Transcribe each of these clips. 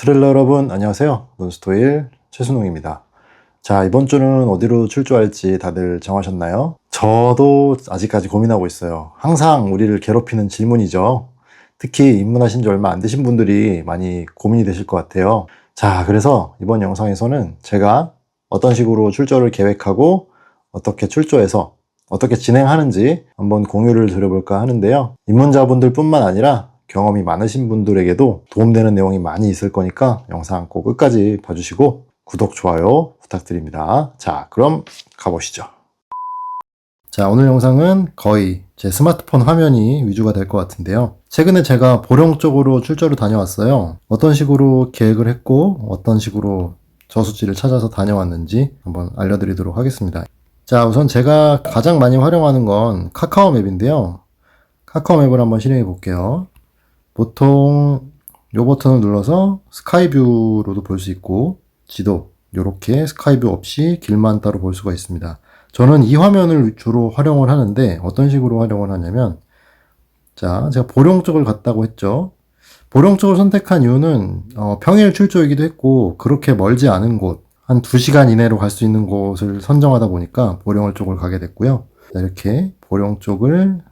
스릴러 여러분 안녕하세요. 문스토일 최순웅입니다. 자 이번 주는 어디로 출조할지 다들 정하셨나요? 저도 아직까지 고민하고 있어요. 항상 우리를 괴롭히는 질문이죠. 특히 입문하신 지 얼마 안 되신 분들이 많이 고민이 되실 것 같아요. 자 그래서 이번 영상에서는 제가 어떤 식으로 출조를 계획하고 어떻게 출조해서 어떻게 진행하는지 한번 공유를 드려볼까 하는데요. 입문자분들 뿐만 아니라 경험이 많으신 분들에게도 도움되는 내용이 많이 있을 거니까 영상 꼭 끝까지 봐주시고 구독, 좋아요 부탁드립니다. 자, 그럼 가보시죠. 자, 오늘 영상은 거의 제 스마트폰 화면이 위주가 될 것 같은데요. 최근에 제가 보령 쪽으로 출조를 다녀왔어요. 어떤 식으로 계획을 했고, 어떤 식으로 저수지를 찾아서 다녀왔는지 한번 알려드리도록 하겠습니다. 자, 우선 제가 가장 많이 활용하는 건 카카오 맵인데요. 카카오 맵을 한번 실행해 볼게요. 보통 요 버튼을 눌러서 스카이뷰로도 볼 수 있고 지도 이렇게 스카이뷰 없이 길만 따로 볼 수가 있습니다. 저는 이 화면을 주로 활용을 하는데 어떤 식으로 활용을 하냐면 자 제가 보령 쪽을 갔다고 했죠. 보령 쪽을 선택한 이유는 어, 평일 출조이기도 했고 그렇게 멀지 않은 곳 한 2시간 이내로 갈 수 있는 곳을 선정하다 보니까 보령 쪽을 가게 됐고요. 자, 이렇게 보령 쪽을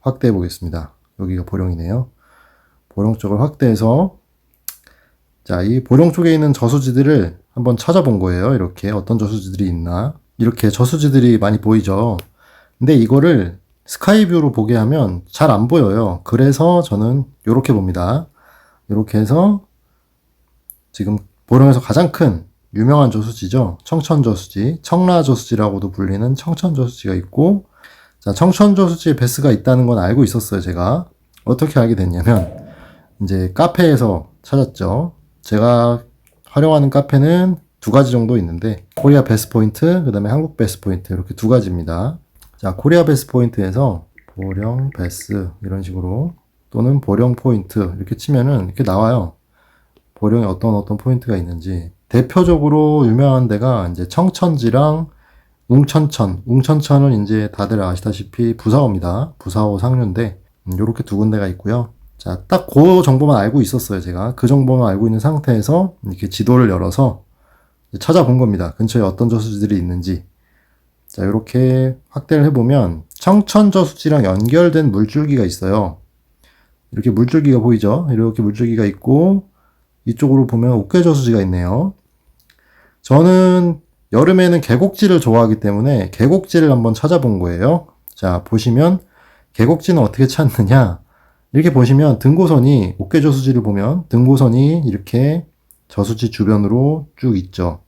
확대해 보겠습니다. 여기가 보령이네요. 보령 쪽을 확대해서 자, 이 보령 쪽에 있는 저수지들을 한번 찾아본 거예요. 이렇게 어떤 저수지들이 있나. 이렇게 저수지들이 많이 보이죠. 근데 이거를 스카이뷰로 보게 하면 잘 안 보여요. 그래서 저는 이렇게 봅니다. 이렇게 해서 지금 보령에서 가장 큰 유명한 저수지죠. 청천저수지, 청라저수지라고도 불리는 청천저수지가 있고, 자, 청천저수지에 베스가 있다는 건 알고 있었어요, 제가. 어떻게 알게 됐냐면, 이제 카페에서 찾았죠. 제가 활용하는 카페는 두 가지 정도 있는데 코리아 베스트 포인트, 그 다음에 한국 베스트 포인트 이렇게 두 가지입니다. 자, 코리아 베스트 포인트에서 보령 베스 이런 식으로 또는 보령 포인트 이렇게 치면은 이렇게 나와요. 보령에 어떤 어떤 포인트가 있는지 대표적으로 유명한 데가 이제 청천지랑 웅천천. 웅천천은 이제 다들 아시다시피 부사호입니다. 부사호 상류인데 이렇게 두 군데가 있고요. 자, 딱 그 정보만 알고 있었어요, 제가. 그 정보만 알고 있는 상태에서 이렇게 지도를 열어서 찾아본 겁니다. 근처에 어떤 저수지들이 있는지. 자, 이렇게 확대를 해보면 청천 저수지랑 연결된 물줄기가 있어요. 이렇게 물줄기가 보이죠? 이렇게 물줄기가 있고, 이쪽으로 보면 옥계 저수지가 있네요. 저는 여름에는 계곡지를 좋아하기 때문에 계곡지를 한번 찾아본 거예요. 자, 보시면 계곡지는 어떻게 찾느냐? 이렇게 보시면 등고선이 옥계 저수지를 보면 등고선이 이렇게 저수지 주변으로 쭉 있죠.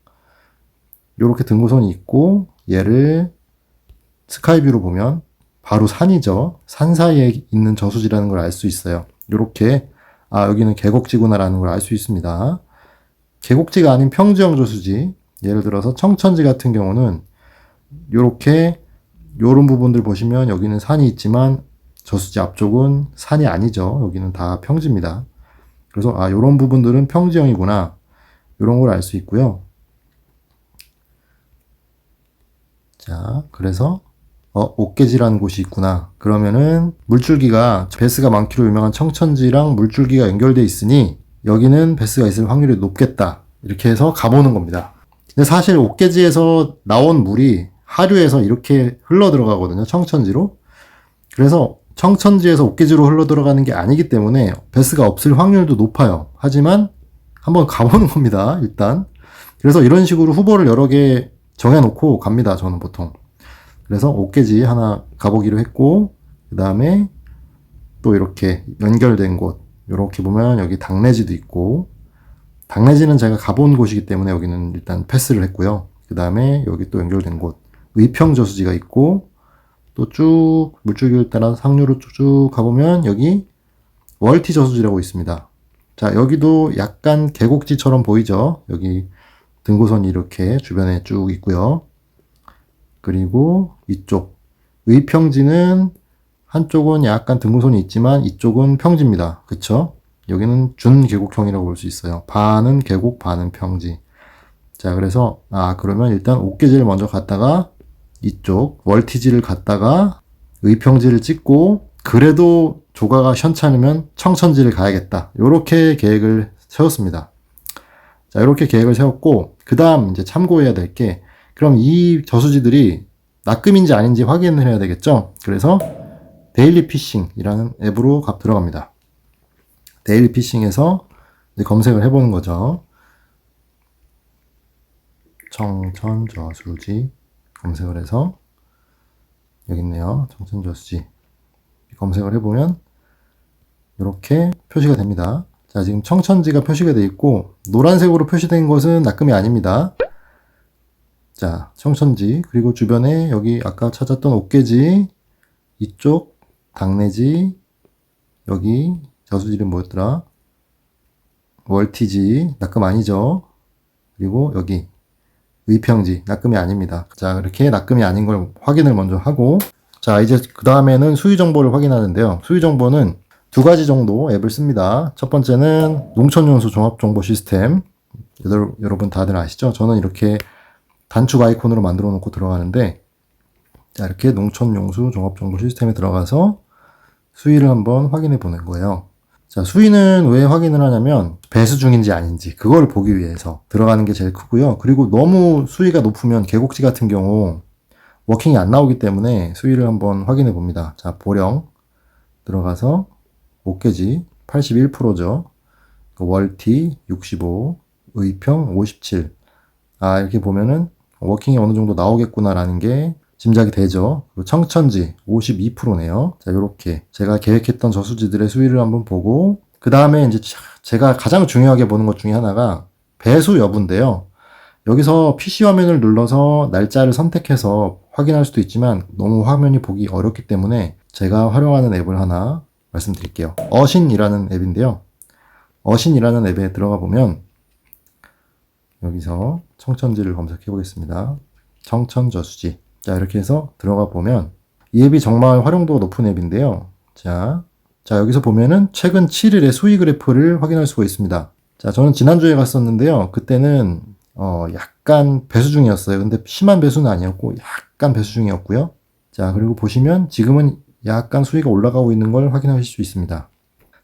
이렇게 등고선이 있고 얘를 스카이뷰로 보면 바로 산이죠. 산 사이에 있는 저수지라는 걸 알 수 있어요. 이렇게 아 여기는 계곡지구나라는 걸 알 수 있습니다. 계곡지가 아닌 평지형 저수지 예를 들어서 청천지 같은 경우는 이렇게 요런 부분들 보시면 여기는 산이 있지만 저수지 앞쪽은 산이 아니죠. 여기는 다 평지입니다. 그래서 아 요런 부분들은 평지형이구나. 요런 걸 알 수 있고요. 자, 그래서 어, 옥계지라는 곳이 있구나. 그러면은 물줄기가 베스가 많기로 유명한 청천지랑 물줄기가 연결돼 있으니 여기는 베스가 있을 확률이 높겠다. 이렇게 해서 가보는 겁니다. 근데 사실 옥계지에서 나온 물이 하류에서 이렇게 흘러 들어가거든요. 청천지로. 그래서 청천지에서 옥계지로 흘러 들어가는 게 아니기 때문에 베스가 없을 확률도 높아요. 하지만 한번 가보는 겁니다. 일단. 그래서 이런 식으로 후보를 여러 개 정해놓고 갑니다. 저는 보통. 그래서 옥계지 하나 가보기로 했고, 그 다음에 또 이렇게 연결된 곳, 이렇게 보면 여기 당내지도 있고, 당내지는 제가 가본 곳이기 때문에 여기는 일단 패스를 했고요. 그 다음에 여기 또 연결된 곳, 의평저수지가 있고, 또 쭉 물줄기를 따라 상류로 쭉 가보면 여기 월티 저수지라고 있습니다. 자, 여기도 약간 계곡지처럼 보이죠? 여기 등고선이 이렇게 주변에 쭉 있고요. 그리고 이쪽 의평지는 한쪽은 약간 등고선이 있지만 이쪽은 평지입니다. 그쵸? 여기는 준계곡형이라고 볼 수 있어요. 반은 계곡, 반은 평지. 자, 그래서 아 그러면 일단 옥계지를 먼저 갔다가 이쪽 월티지를 갔다가 의평지를 찍고 그래도 조가가 현찮으면 청천지를 가야겠다. 이렇게 계획을 세웠습니다. 자, 이렇게 계획을 세웠고, 그 다음 이제 참고해야 될 게, 그럼 이 저수지들이 납금인지 아닌지 확인을 해야 되겠죠? 그래서 데일리 피싱이라는 앱으로 가- 들어갑니다. 데일리 피싱에서 검색을 해보는 거죠. 청천 저수지 검색을 해서 여기 있네요. 청천 저수지 검색을 해보면 이렇게 표시가 됩니다. 자, 지금 청천지가 표시가 되어 있고 노란색으로 표시된 것은 납금이 아닙니다. 자, 청천지 그리고 주변에 여기 아까 찾았던 옥계지 이쪽 당내지 여기 저수지 이름 뭐였더라? 월티지 납금 아니죠? 그리고 여기 의평지 납금이 아닙니다. 자, 이렇게 납금이 아닌 걸 확인을 먼저 하고 자, 이제 그 다음에는 수위 정보를 확인하는데요. 수위 정보는 두 가지 정도 앱을 씁니다. 첫 번째는 농촌용수 종합정보 시스템. 여러- 여러분 다들 아시죠? 저는 이렇게 단축 아이콘으로 만들어 놓고 들어가는데, 자, 이렇게 농촌용수 종합정보 시스템에 들어가서 수위를 한번 확인해 보는 거예요. 자, 수위는 왜 확인을 하냐면 배수 중인지 아닌지 그걸 보기 위해서 들어가는 게 제일 크고요. 그리고 너무 수위가 높으면 계곡지 같은 경우 워킹이 안 나오기 때문에 수위를 한번 확인해 봅니다. 자, 보령 들어가서 옥계지 81%죠. 월티 65, 의평 57. 아, 이렇게 보면은 워킹이 어느 정도 나오겠구나라는 게 짐작이 되죠. 청천지 52%네요. 자, 요렇게 제가 계획했던 저수지들의 수위를 한번 보고 그 다음에 이제 차- 제가 가장 중요하게 보는 것 중에 하나가 배수 여부인데요. 여기서 PC 화면을 눌러서 날짜를 선택해서 확인할 수도 있지만 너무 화면이 보기 어렵기 때문에 제가 활용하는 앱을 하나 말씀드릴게요. 어신이라는 앱인데요. 어신이라는 앱에 들어가 보면 여기서 청천지를 검색해 보겠습니다. 청천저수지. 자, 이렇게 해서 들어가 보면 이 앱이 정말 활용도가 높은 앱인데요. 자, 자, 여기서 보면은 최근 7일의 수위 그래프를 확인할 수가 있습니다. 자, 저는 지난주에 갔었는데요. 그때는 어, 약간 배수 중이었어요. 근데 심한 배수는 아니었고 약간 배수 중이었고요. 자, 그리고 보시면 지금은 약간 수위가 올라가고 있는 걸 확인하실 수 있습니다.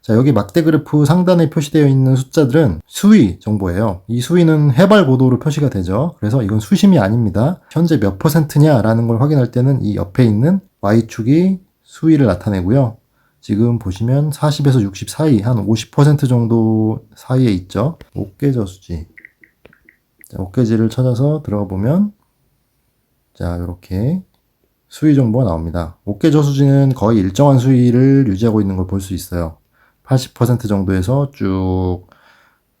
자, 여기 막대 그래프 상단에 표시되어 있는 숫자들은 수위 정보예요. 이 수위는 해발 고도로 표시가 되죠. 그래서 이건 수심이 아닙니다. 현재 몇 퍼센트냐라는 걸 확인할 때는 이 옆에 있는 Y축이 수위를 나타내고요. 지금 보시면 40에서 60 사이, 한 50% 정도 사이에 있죠. 옥계저 수지. 자, 옥계지를 찾아서 들어가 보면, 자, 이렇게 수위 정보가 나옵니다. 옥계저 수지는 거의 일정한 수위를 유지하고 있는 걸 볼 수 있어요. 80% 정도에서 쭉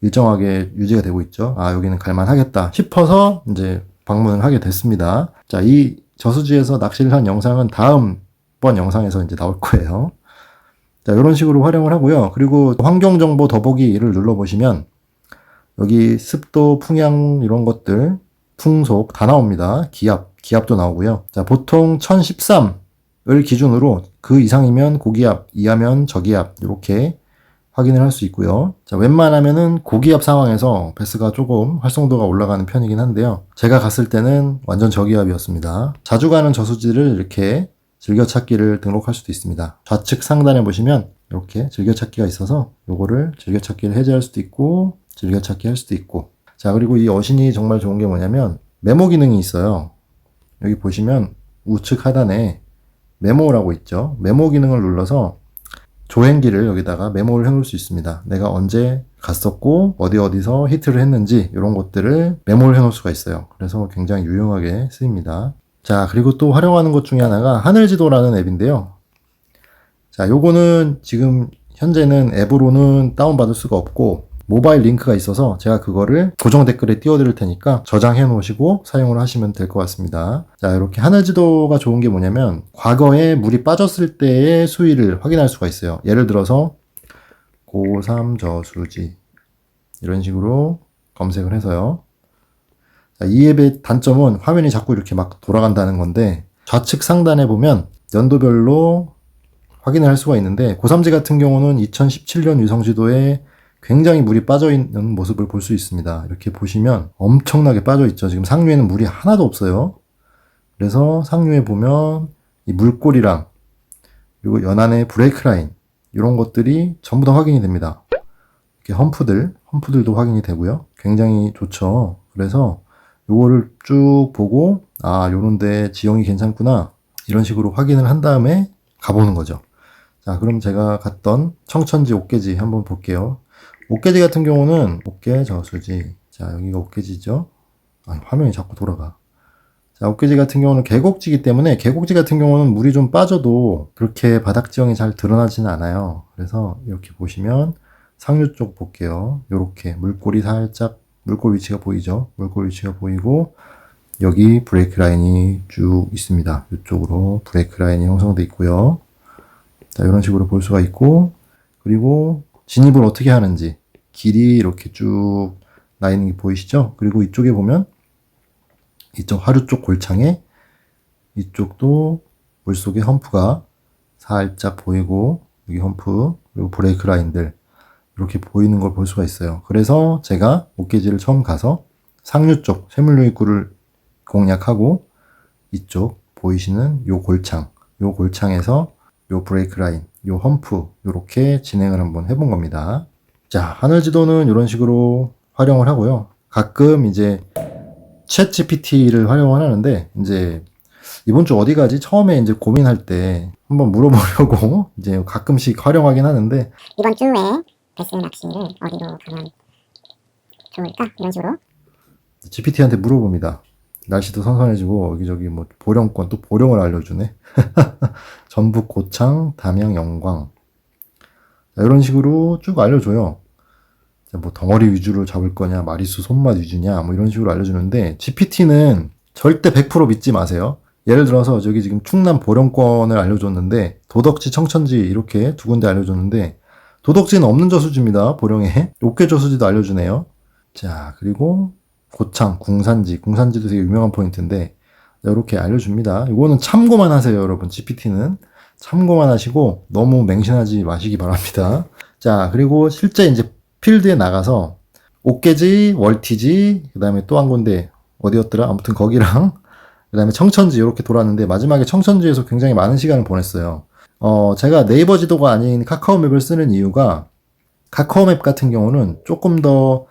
일정하게 유지가 되고 있죠. 아, 여기는 갈만하겠다 싶어서 이제 방문을 하게 됐습니다. 자, 이 저수지에서 낚시를 한 영상은 다음 번 영상에서 이제 나올 거예요. 자, 이런 식으로 활용을 하고요. 그리고 환경정보 더보기를 눌러보시면 여기 습도, 풍향 이런 것들, 풍속 다 나옵니다. 기압, 기압도 나오고요. 자, 보통 1013 을 기준으로 그 이상이면 고기압, 이하면 저기압 이렇게 확인을 할 수 있고요. 자, 웬만하면은 고기압 상황에서 베스가 조금 활성도가 올라가는 편이긴 한데요. 제가 갔을 때는 완전 저기압이었습니다. 자주 가는 저수지를 이렇게 즐겨찾기를 등록할 수도 있습니다. 좌측 상단에 보시면 이렇게 즐겨찾기가 있어서 요거를 즐겨찾기를 해제할 수도 있고 즐겨찾기 할 수도 있고 자 그리고 이 어신이 정말 좋은 게 뭐냐면 메모 기능이 있어요. 여기 보시면 우측 하단에 메모라고 있죠. 메모 기능을 눌러서 조행기를 여기다가 메모를 해놓을 수 있습니다. 내가 언제 갔었고 어디 어디서 히트를 했는지 이런 것들을 메모를 해놓을 수가 있어요. 그래서 굉장히 유용하게 쓰입니다. 자 그리고 또 활용하는 것 중에 하나가 하늘지도라는 앱인데요. 자 요거는 지금 현재는 앱으로는 다운받을 수가 없고 모바일 링크가 있어서 제가 그거를 고정 댓글에 띄워드릴 테니까 저장해 놓으시고 사용을 하시면 될 것 같습니다. 자, 이렇게 하늘 지도가 좋은 게 뭐냐면 과거에 물이 빠졌을 때의 수위를 확인할 수가 있어요. 예를 들어서 고3 저수지 이런 식으로 검색을 해서요. 자, 이 앱의 단점은 화면이 자꾸 이렇게 막 돌아간다는 건데 좌측 상단에 보면 연도별로 확인을 할 수가 있는데 고3지 같은 경우는 2017년 위성지도에 굉장히 물이 빠져 있는 모습을 볼 수 있습니다. 이렇게 보시면 엄청나게 빠져 있죠. 지금 상류에는 물이 하나도 없어요. 그래서 상류에 보면 이 물골이랑 그리고 연안의 브레이크 라인 이런 것들이 전부 다 확인이 됩니다. 이렇게 험프들, 험프들도 확인이 되고요. 굉장히 좋죠. 그래서 요거를 쭉 보고 아 요런데 지형이 괜찮구나 이런 식으로 확인을 한 다음에 가보는 거죠. 자 그럼 제가 갔던 청천지 옥계지 한번 볼게요. 옥계지 같은 경우는 옥계 저수지 자 여기가 옥계지죠. 아 화면이 자꾸 돌아가. 자, 옥계지 같은 경우는 계곡지기 때문에 계곡지 같은 경우는 물이 좀 빠져도 그렇게 바닥 지형이 잘 드러나지는 않아요. 그래서 이렇게 보시면 상류 쪽 볼게요. 이렇게 물골이 살짝 물골 위치가 보이죠? 물골 위치가 보이고 여기 브레이크 라인이 쭉 있습니다. 이쪽으로 브레이크 라인이 형성돼 있고요. 자, 이런 식으로 볼 수가 있고 그리고 진입을 어떻게 하는지 길이 이렇게 쭉 나 있는 게 보이시죠? 그리고 이쪽에 보면 이쪽 하류 쪽 골창에 이쪽도 물속에 험프가 살짝 보이고 여기 험프 그리고 브레이크 라인들 이렇게 보이는 걸 볼 수가 있어요. 그래서 제가 옥계지를 처음 가서 상류 쪽 쇠물류 입구를 공략하고 이쪽 보이시는 요 골창 요 골창에서 요 브레이크 라인 요 험프 이렇게 진행을 한번 해본 겁니다. 자 하늘 지도는 이런 식으로 활용을 하고요. 가끔 이제 챗 GPT를 활용을 하는데 이제 이번 주 어디 가지 처음에 이제 고민할 때 한번 물어보려고 이제 가끔씩 활용하긴 하는데 이번 주에 베스 낚시를 어디로 가면 좋을까? 이런 식으로 GPT한테 물어봅니다. 날씨도 선선해지고 여기저기 뭐 보령권 또 보령을 알려주네. 전북 고창, 담양 영광 자, 이런 식으로 쭉 알려줘요. 자, 뭐 덩어리 위주로 잡을 거냐, 마리수 손맛 위주냐, 뭐 이런 식으로 알려주는데 GPT는 절대 100% 믿지 마세요. 예를 들어서 저기 지금 충남 보령권을 알려줬는데 도덕지, 청천지 이렇게 두 군데 알려줬는데 도덕지는 없는 저수지입니다. 보령에 옥계 저수지도 알려주네요. 자 그리고 고창, 궁산지, 궁산지도 되게 유명한 포인트인데 이렇게 알려줍니다. 이거는 참고만 하세요, 여러분. GPT는 참고만 하시고 너무 맹신하지 마시기 바랍니다. 자 그리고 실제 이제 필드에 나가서 옥계지, 월티지, 그 다음에 또 한 군데 어디였더라? 아무튼 거기랑 그 다음에 청천지 이렇게 돌았는데 마지막에 청천지에서 굉장히 많은 시간을 보냈어요. 어, 제가 네이버 지도가 아닌 카카오맵을 쓰는 이유가 카카오맵 같은 경우는 조금 더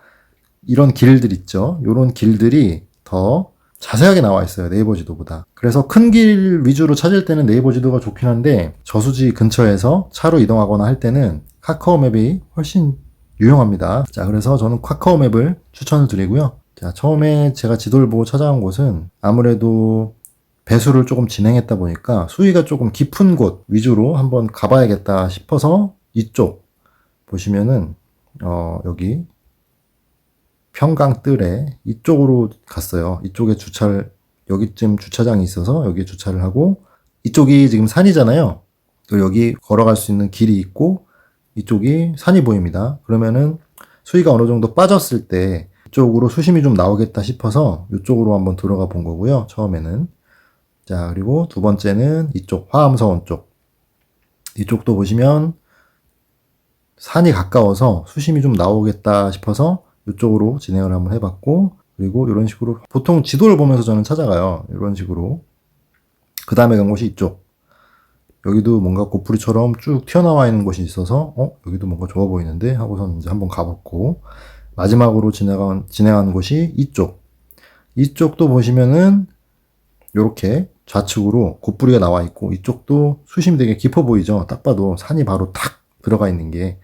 이런 길들 있죠. 이런 길들이 더 자세하게 나와 있어요. 네이버 지도보다. 그래서 큰 길 위주로 찾을 때는 네이버 지도가 좋긴 한데 저수지 근처에서 차로 이동하거나 할 때는 카카오맵이 훨씬 유용합니다. 자, 그래서 저는 카카오 맵을 추천을 드리고요. 자, 처음에 제가 지도를 보고 찾아온 곳은 아무래도 배수를 조금 진행했다 보니까 수위가 조금 깊은 곳 위주로 한번 가봐야겠다 싶어서 이쪽 보시면은 어, 여기 평강뜰에 이쪽으로 갔어요. 이쪽에 주차를 여기쯤 주차장이 있어서 여기에 주차를 하고 이쪽이 지금 산이잖아요. 그리고 여기 걸어갈 수 있는 길이 있고 이쪽이 산이 보입니다. 그러면은 수위가 어느 정도 빠졌을 때 이쪽으로 수심이 좀 나오겠다 싶어서 이쪽으로 한번 들어가 본 거고요. 처음에는. 자, 그리고 두 번째는 이쪽 화암서원 쪽. 이쪽도 보시면 산이 가까워서 수심이 좀 나오겠다 싶어서 이쪽으로 진행을 한번 해봤고 그리고 이런 식으로 보통 지도를 보면서 저는 찾아가요. 이런 식으로. 그 다음에 간 곳이 이쪽. 여기도 뭔가 고프리처럼 쭉 튀어나와 있는 곳이 있어서 어? 여기도 뭔가 좋아 보이는데? 하고선 이제 한번 가봤고 마지막으로 진행한 진행한 곳이 이쪽. 이쪽도 보시면은 요렇게 좌측으로 곱부리가 나와 있고 이쪽도 수심이 되게 깊어 보이죠? 딱 봐도 산이 바로 탁 들어가 있는 게.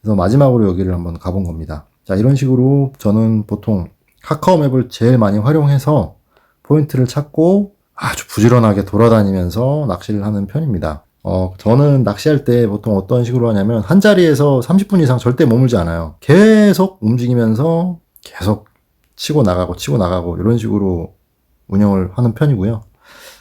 그래서 마지막으로 여기를 한번 가본 겁니다. 자 이런 식으로 저는 보통 카카오맵을 제일 많이 활용해서 포인트를 찾고 아주 부지런하게 돌아다니면서 낚시를 하는 편입니다. 어, 저는 낚시할 때 보통 어떤 식으로 하냐면 한 자리에서 30분 이상 절대 머물지 않아요. 계속 움직이면서 계속 치고 나가고 치고 나가고 이런 식으로 운영을 하는 편이고요.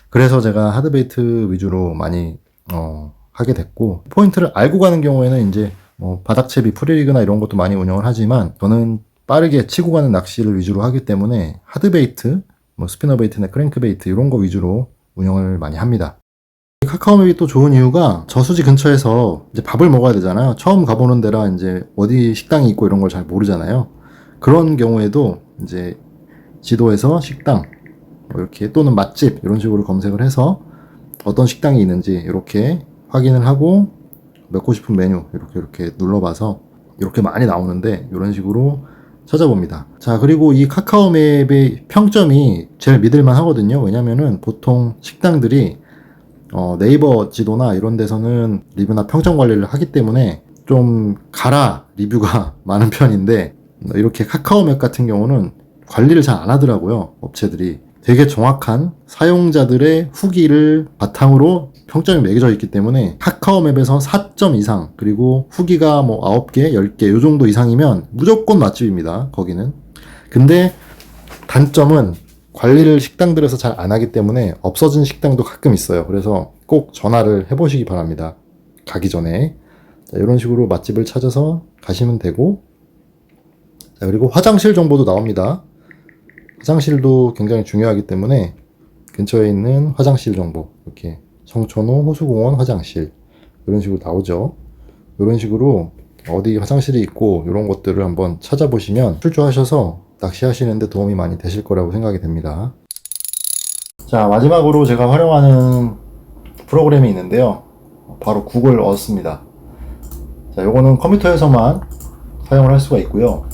그래서 제가 하드베이트 위주로 많이 어, 하게 됐고 포인트를 알고 가는 경우에는 이제 뭐 바닥채비 프리리그나 이런 것도 많이 운영을 하지만 저는 빠르게 치고 가는 낚시를 위주로 하기 때문에 하드베이트 뭐 스피너 베이트나 크랭크 베이트 이런 거 위주로 운영을 많이 합니다. 카카오맵이 또 좋은 이유가 저수지 근처에서 이제 밥을 먹어야 되잖아요. 처음 가보는 데라 이제 어디 식당이 있고 이런 걸 잘 모르잖아요. 그런 경우에도 이제 지도에서 식당 뭐 이렇게 또는 맛집 이런 식으로 검색을 해서 어떤 식당이 있는지 이렇게 확인을 하고 먹고 싶은 메뉴 이렇게 이렇게 눌러봐서 이렇게 많이 나오는데 이런 식으로 찾아봅니다. 자, 그리고 이 카카오 맵의 평점이 제일 믿을만 하거든요. 왜냐면은 보통 식당들이 어, 네이버 지도나 이런 데서는 리뷰나 평점 관리를 하기 때문에 좀 가라 리뷰가 많은 편인데 이렇게 카카오 맵 같은 경우는 관리를 잘 안 하더라고요. 업체들이. 되게 정확한 사용자들의 후기를 바탕으로 평점이 매겨져 있기 때문에 카카오 맵에서 4점 이상 그리고 후기가 뭐 9개, 10개 요 정도 이상이면 무조건 맛집입니다. 거기는. 근데 단점은 관리를 식당들에서 잘 안 하기 때문에 없어진 식당도 가끔 있어요. 그래서 꼭 전화를 해보시기 바랍니다. 가기 전에. 자, 이런 식으로 맛집을 찾아서 가시면 되고, 자, 그리고 화장실 정보도 나옵니다. 화장실도 굉장히 중요하기 때문에 근처에 있는 화장실 정보, 이렇게 성촌호 호수공원 화장실, 이런 식으로 나오죠. 이런 식으로 어디 화장실이 있고, 이런 것들을 한번 찾아보시면 출조하셔서 낚시하시는데 도움이 많이 되실 거라고 생각이 됩니다. 자, 마지막으로 제가 활용하는 프로그램이 있는데요. 바로 구글 어스입니다. 자, 요거는 컴퓨터에서만 사용을 할 수가 있고요.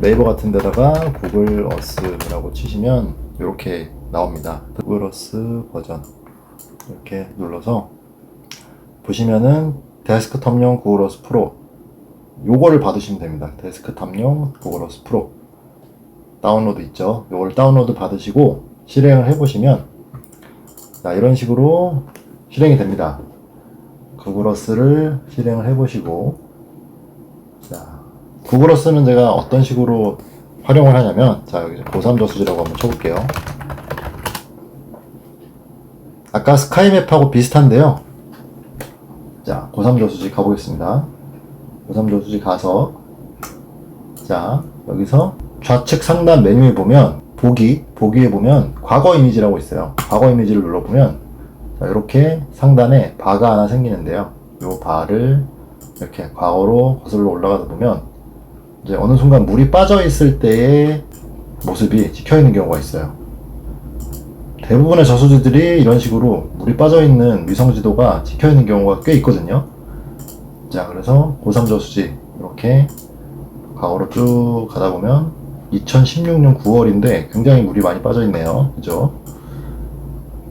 네이버 같은 데다가 구글 어스라고 치시면 이렇게 나옵니다. 구글 어스 버전. 이렇게 눌러서 보시면은 데스크톱용 구글 어스 프로 요거를 받으시면 됩니다. 데스크탑용 구글 어스 프로 다운로드 있죠. 요걸 다운로드 받으시고 실행을 해보시면 자 이런 식으로 실행이 됩니다. 구글 어스를 실행을 해보시고 자 구글어스는 제가 어떤 식으로 활용을 하냐면 자 여기 고3 저수지라고 한번 쳐볼게요. 아까 스카이맵하고 비슷한데요. 자 고3 저수지 가보겠습니다. 고3 저수지 가서 자 여기서 좌측 상단 메뉴에 보면 보기 보기에 보면 과거 이미지라고 있어요. 과거 이미지를 눌러보면 자, 이렇게 상단에 바가 하나 생기는데요. 이 바를 이렇게 과거로 거슬러 올라가다 보면 이제 어느 순간 물이 빠져 있을 때의 모습이 찍혀 있는 경우가 있어요. 대부분의 저수지들이 이런 식으로 물이 빠져 있는 위성 지도가 찍혀 있는 경우가 꽤 있거든요. 자, 그래서 고3 저수지 이렇게 과거로 쭉 가다 보면 2016년 9월인데 굉장히 물이 많이 빠져 있네요. 그죠?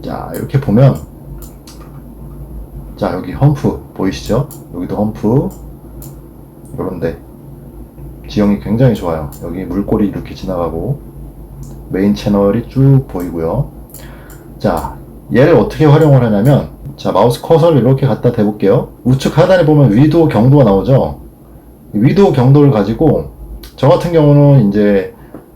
자, 이렇게 보면 자, 여기 험프 보이시죠? 여기도 험프 요런데 지형이 굉장히 좋아요. 여기 물골이 이렇게 지나가고 메인 채널이 쭉 보이고요. 자, 얘를 어떻게 활용을 하냐면 자, 마우스 커서를 이렇게 갖다 대볼게요. 우측 하단에 보면 위도 경도가 나오죠? 위도 경도를 가지고 저 같은 경우는 이제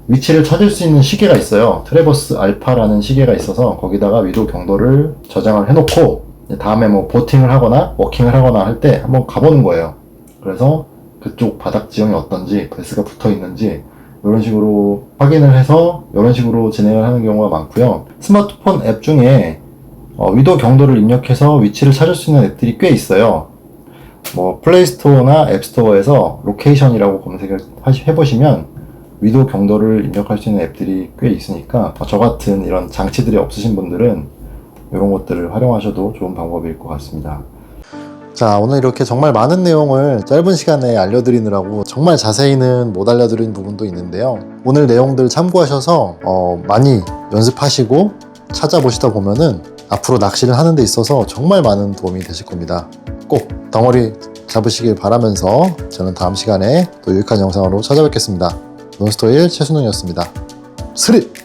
위치를 찾을 수 있는 시계가 있어요. 트레버스 알파라는 시계가 있어서 거기다가 위도 경도를 저장을 해놓고 다음에 뭐 보팅을 하거나 워킹을 하거나 할 때 한번 가보는 거예요. 그래서 그쪽 바닥 지형이 어떤지 베스가 붙어 있는지 이런 식으로 확인을 해서 이런 식으로 진행을 하는 경우가 많고요. 스마트폰 앱 중에 어, 위도 경도를 입력해서 위치를 찾을 수 있는 앱들이 꽤 있어요. 뭐 플레이스토어나 앱스토어에서 로케이션이라고 검색을 하시- 해보시면 위도 경도를 입력할 수 있는 앱들이 꽤 있으니까 저 같은 이런 장치들이 없으신 분들은 이런 것들을 활용하셔도 좋은 방법일 것 같습니다. 자, 오늘 이렇게 정말 많은 내용을 짧은 시간에 알려드리느라고 정말 자세히는 못 알려드린 부분도 있는데요. 오늘 내용들 참고하셔서 어, 많이 연습하시고 찾아보시다 보면은 앞으로 낚시를 하는 데 있어서 정말 많은 도움이 되실 겁니다. 꼭 덩어리 잡으시길 바라면서 저는 다음 시간에 또 유익한 영상으로 찾아뵙겠습니다. 논스토일 최순웅이었습니다. 스릿!